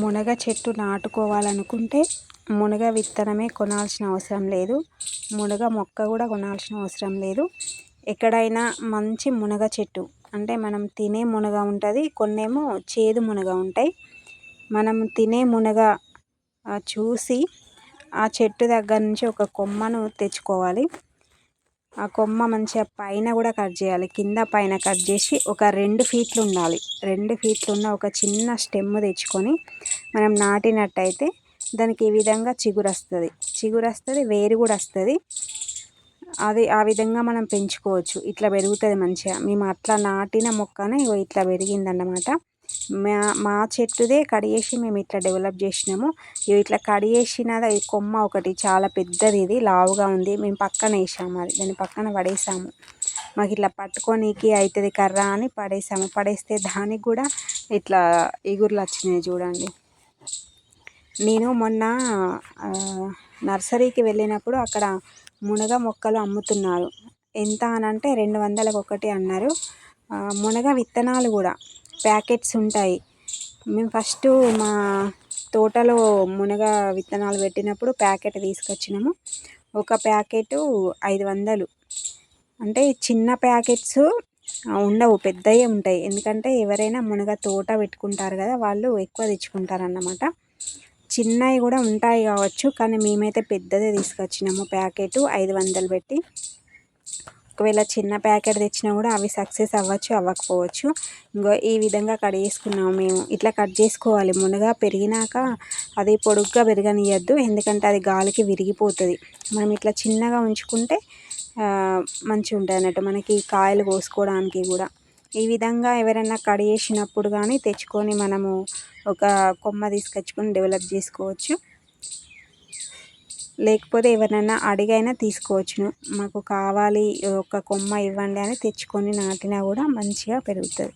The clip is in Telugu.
మునగ చెట్టు నాటుకోవాలనుకుంటే మునగ విత్తనమే కొనాల్సిన అవసరం లేదు. మునగ మొక్క కూడా కొనాల్సిన అవసరం లేదు. ఎక్కడైనా మంచి మునగ చెట్టు అంటే మనం తినే మునగ ఉంటుంది కొన్నేమో చేదు మునగ ఉంటాయి. మనం తినే మునగ చూసి ఆ చెట్టు దగ్గర నుంచి ఒక కొమ్మను తెచ్చుకోవాలి. ఆ కొమ్మ మంచిగా పైన కూడా కట్ చేయాలి. కింద పైన కట్ చేసి ఒక రెండు ఫీట్లు ఉండాలి. రెండు ఫీట్లు ఉన్న ఒక చిన్న స్టెమ్ తెచ్చుకొని మనం నాటినట్టయితే దానికి ఈ విధంగా చిగురు వస్తుంది. చిగురు వస్తుంది వేరు కూడా వస్తుంది. అది ఆ విధంగా మనం పెంచుకోవచ్చు. ఇట్లా పెరుగుతుంది మంచిగా. మేము అట్లా నాటిన మొక్కనే ఇట్లా పెరిగిందన్నమాట. మా మా చెట్టుదే కడిగేసి మేము ఇట్లా డెవలప్ చేసినాము. ఇగో ఇట్లా కడిగేసిన కొమ్మ ఒకటి చాలా పెద్దది ఇది లావుగా ఉంది. మేము పక్కన వేసాము అది. దాని పక్కన పడేసాము. మాకు ఇట్లా పట్టుకోనీకి అవుతుంది కర్ర అని పడేసాము. పడేస్తే దానికి కూడా ఇట్లా ఎగురులు వచ్చినాయి చూడండి. నేను మొన్న నర్సరీకి వెళ్ళినప్పుడు అక్కడ మునగ మొక్కలు అమ్ముతున్నారు. ఎంత అని అంటే రెండు వందలకు ఒకటి అన్నారు మునగ విత్తనాలు కూడా. ప్యాకెట్స్ ఉంటాయి. మేము ఫస్ట్ మా తోటలో మునగ విత్తనాలు పెట్టినప్పుడు ప్యాకెట్ తీసుకొచ్చినాము. ఒక ప్యాకెట్ ఐదు వందలు. అంటే చిన్న ప్యాకెట్స్ ఉండవు పెద్దవి ఉంటాయి. ఎందుకంటే ఎవరైనా మునగ తోట పెట్టుకుంటారు కదా వాళ్ళు ఎక్కువ తెచ్చుకుంటారు అన్నమాట చిన్నవి కూడా ఉంటాయి కావచ్చు కానీ మేమైతే పెద్దదే తీసుకొచ్చినాము ప్యాకెట్ ఐదు వందలు పెట్టి. ఒకవేళ చిన్న ప్యాకెట్ తెచ్చినా కూడా అవి సక్సెస్ అవ్వచ్చు అవ్వకపోవచ్చు. ఇంకో ఈ విధంగా కట్ చేసుకున్నాము మేము. ఇట్లా కట్ చేసుకోవాలి. మునగ పెరిగినాక అది పొడుగ్గా పెరగనియద్దు. ఎందుకంటే అది గాలికి విరిగిపోతుంది. మనం ఇట్లా చిన్నగా ఉంచుకుంటే మంచిగా ఉంటుంది అన్నట్టు. మనకి కాయలు కోసుకోవడానికి కూడా. ఈ విధంగా ఎవరైనా కట్ చేసినప్పుడు కానీ తెచ్చుకొని మనము ఒక కొమ్మ తీసుకొచ్చుకొని డెవలప్ చేసుకోవచ్చు. లేకపోతే ఎవరినైనా అడిగైనా తీసుకోవచ్చును. మాకు కావాలి ఒక కొమ్మ ఇవ్వండి అని తెచ్చుకొని నాటినా కూడా మంచిగా పెరుగుతుంది.